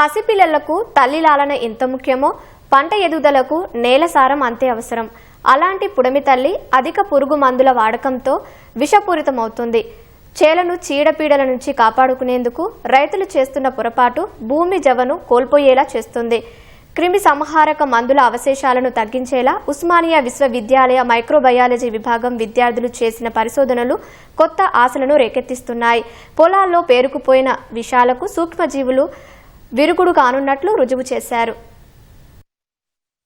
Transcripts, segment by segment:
పసిపిల్లలకు తల్లి లాలన ఎంత ముఖ్యమో పంట ఎదుగుదలకు నేల సారం అంతే అవసరం. అలాంటి పుడమి తల్లి అధిక పురుగు మందుల వాడకంతో విషపూరితమవుతుంది. చేలను చీడపీడల నుంచి కాపాడుకునేందుకు రైతులు చేస్తున్న పొరపాటు భూమి జవను కోల్పోయేలా చేస్తుంది. క్రిమి సంహారక మందుల అవశేషాలను తగ్గించేలా ఉస్మానియా విశ్వవిద్యాలయ మైక్రోబయాలజీ విభాగం విద్యార్థులు చేసిన పరిశోధనలు కొత్త ఆశలను రేకెత్తిస్తున్నాయి. పొలాల్లో పేరుకుపోయిన విషాలకు సూక్ష్మజీవులు విరుగుడు కానున్నట్లు రుజువు చేశారు.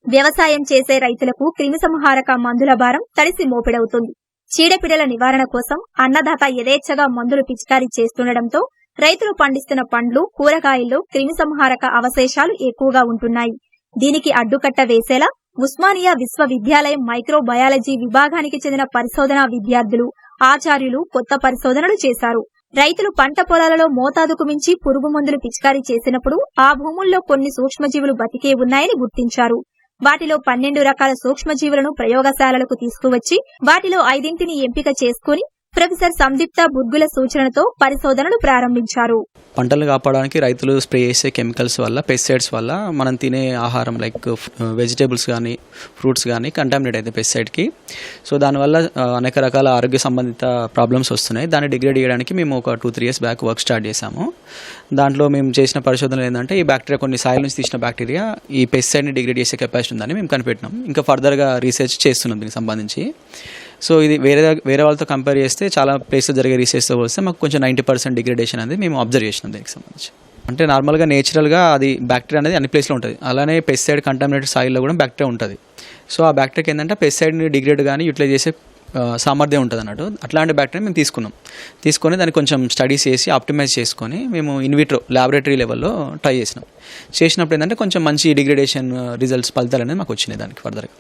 వ్యవసాయం చేసే రైతులకు క్రిమిసంహారక మందుల భారం తడిసి మోపిడవుతుంది. చీడపీడల నివారణ కోసం అన్నదాత యథేచ్ఛగా మందులు పిచికారీ చేస్తుండటంతో రైతులు పండిస్తున్న పండ్లు కూరగాయల్లో క్రిమిసంహారక అవశేషాలు ఎక్కువగా ఉంటున్నాయి. దీనికి అడ్డుకట్ట వేసేలా ఉస్మానియా విశ్వవిద్యాలయం మైక్రోబయాలజీ విభాగానికి చెందిన పరిశోధనా విద్యార్థులు ఆచార్యులు కొత్త పరిశోధనలు చేశారు. రైతులు పంట పొలాలలో మోతాదుకు మించి పురుగు మందులు పిచికారీ చేసినప్పుడు ఆ భూముల్లో కొన్ని సూక్ష్మజీవులు బతికే ఉన్నాయని గుర్తించారు. వాటిలో పన్నెండు రకాల సూక్ష్మజీవులను ప్రయోగశాలలకు తీసుకువచ్చి వాటిలో ఐదింటిని ఎంపిక చేసుకుని ప్రొఫెసర్ సందీప్త బుర్గుల సూచనతో పరిశోధనలు ప్రారంభించారు. పంటలు కాపాడడానికి రైతులు స్ప్రే చేసే కెమికల్స్ వల్ల పెస్టిసైడ్స్ వల్ల మనం తినే ఆహారం లైక్ వెజిటేబుల్స్ కానీ ఫ్రూట్స్ కానీ కంటామినేట్ అయితే పెస్టిసైడ్కి. సో దానివల్ల అనేక రకాల ఆరోగ్య సంబంధిత ప్రాబ్లమ్స్ వస్తున్నాయి. దాన్ని డిగ్రేడ్ చేయడానికి మేము ఒక two three years back work start చేశాము. దాంట్లో మేము చేసిన పరిశోధనలు ఏంటంటే ఈ బ్యాక్టీరియా కొన్ని సాయిల్ నుంచి తీసిన బ్యాక్టీరియా ఈ పెస్టిసైడ్ని డిగ్రేడ్ చేసే కెపాసిటీ ఉందని మేము కనిపెట్టినాం. ఇంకా ఫర్దర్గా రీసెర్చ్ చేస్తున్నాం దీనికి సంబంధించి. సో ఇది వేరే వేరే వాళ్ళతో కంపేర్ చేస్తే చాలా ప్లేస్లో జరిగే రీసెర్చ్తో పోస్తే మాకు కొంచెం నైంటీ పర్సెంట్ డిగ్రేడేషన్ అనేది మేము అబ్జర్వ్ చేసినాం దీనికి సంబంధించి. అంటే నార్మల్గా నేచురల్గా అది బ్యాక్టీరియా అనేది అన్ని ప్లేస్లో ఉంటుంది. అలానే పెస్టిసైడ్ కంటామినేటెడ్ సాయిల్లో కూడా బ్యాక్టీరియా ఉంటుంది. సో ఆ బ్యాక్టీరియాకి ఏంటంటే పెస్టిసైడ్ని డిగ్రేడ్ కానీ యూటిలైజ్ చేసే సామర్థ్యం ఉంటుంది అన్నట్టు అట్లాంటి బ్యాక్టీరియా మేము తీసుకున్నాం. తీసుకొని దాన్ని కొంచెం స్టడీస్ చేసి ఆప్టిమైజ్ చేసుకొని మేము ఇన్విట్రో ల్యాబొరేటరీ లెవెల్లో ట్రై చేసినాం. చేసినప్పుడు ఏంటంటే కొంచెం మంచి డిగ్రేడేషన్ రిజల్ట్స్ ఫలితాలు అనేది మాకు వచ్చినాయి దానికి ఫర్దర్గా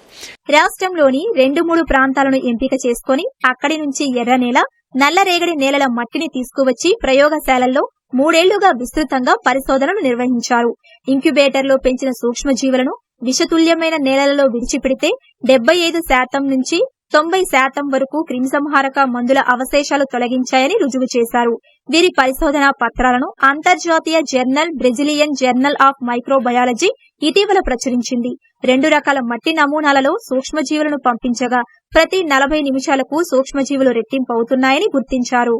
రాష్ట్రంలోని రెండు మూడు ప్రాంతాలను ఎంపిక చేసుకుని అక్కడి నుంచి ఎర్ర నేల నల్లరేగడి నేలల మట్టిని తీసుకువచ్చి ప్రయోగశాలల్లో మూడేళ్ళుగా విస్తృతంగా పరిశోధనలు నిర్వహించారు. ఇంక్యుబేటర్లో పెంచిన సూక్ష్మజీవులను విషతుల్యమైన నేలలలో విడిచిపెడితే డెబ్బై ఐదు శాతం నుంచి తొంభై శాతం వరకు క్రిమిసంహారక మందుల అవశేషాలు తొలగించాయని రుజువు చేశారు. వీరి పరిశోధన పత్రాలను అంతర్జాతీయ journal Brazilian journal of microbiology ఇటీవల ప్రచురించింది. రెండు రకాల మట్టి నమూనాలలో సూక్ష్మజీవులను పంపించగా ప్రతి నలభై నిమిషాలకు సూక్ష్మజీవులు రెట్టింపు అవుతున్నాయని గుర్తించారు.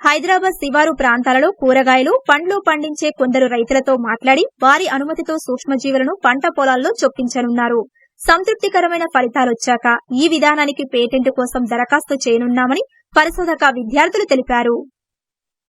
హైదరాబాద్ శివారు ప్రాంతాలలో కూరగాయలు పండ్లు పండించే కొందరు రైతులతో మాట్లాడి వారి అనుమతితో సూక్ష్మజీవులను పంట పొలాల్లో చొప్పించనున్నారు. సంతృప్తికరమైన ఫలితాలొచ్చాక ఈ విధానానికి పేటెంట్ కోసం దరఖాస్తు చేయనున్నామని పరిశోధక విద్యార్థులు తెలిపారు.